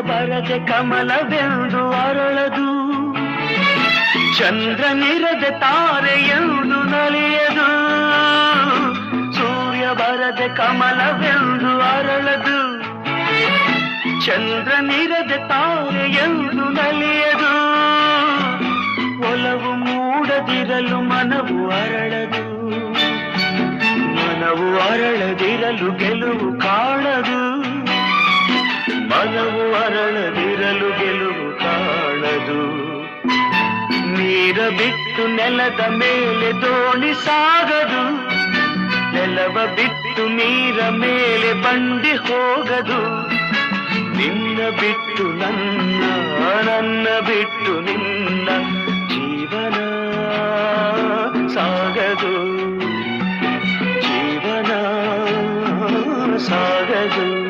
ಬರದೆ ಕಮಲವೆಂದು ಅರಳದು. ಚಂದ್ರನಿರದೆ ತಾರೆಯೆಂದು ನಲಿಯದು. ಸೂರ್ಯ ಬರದೆ ಕಮಲವೆಂದು ಅರಳದು. ಚಂದ್ರನಿರದೆ ತಾರೆಯೆಂದು ನಲಿಯದು. ಒಲವು ಮೂಡದಿರಲು ಮನವು ಅರಳದು. ಮನವು ಅರಳದಿರಲು ಗೆಲುವು ಕಾಣದು. ಮನವು ಅರಳದಿರಲು ಗೆಲುವು ಕಾಣದು. ನೀರ ಬಿಟ್ಟು ನೆಲದ ಮೇಲೆ ದೋಣಿ ಸಾಗದು. ನೆಲವ ಬಿಟ್ಟು ನೀರ ಮೇಲೆ ಬಂಡಿ ಹೋಗದು. ನಿನ್ನ ಬಿಟ್ಟು ನನ್ನ ನನ್ನ ಬಿಟ್ಟು ನಿನ್ನ ಜೀವನ ಸಾಗದು. ಜೀವನ ಸಾಗದು.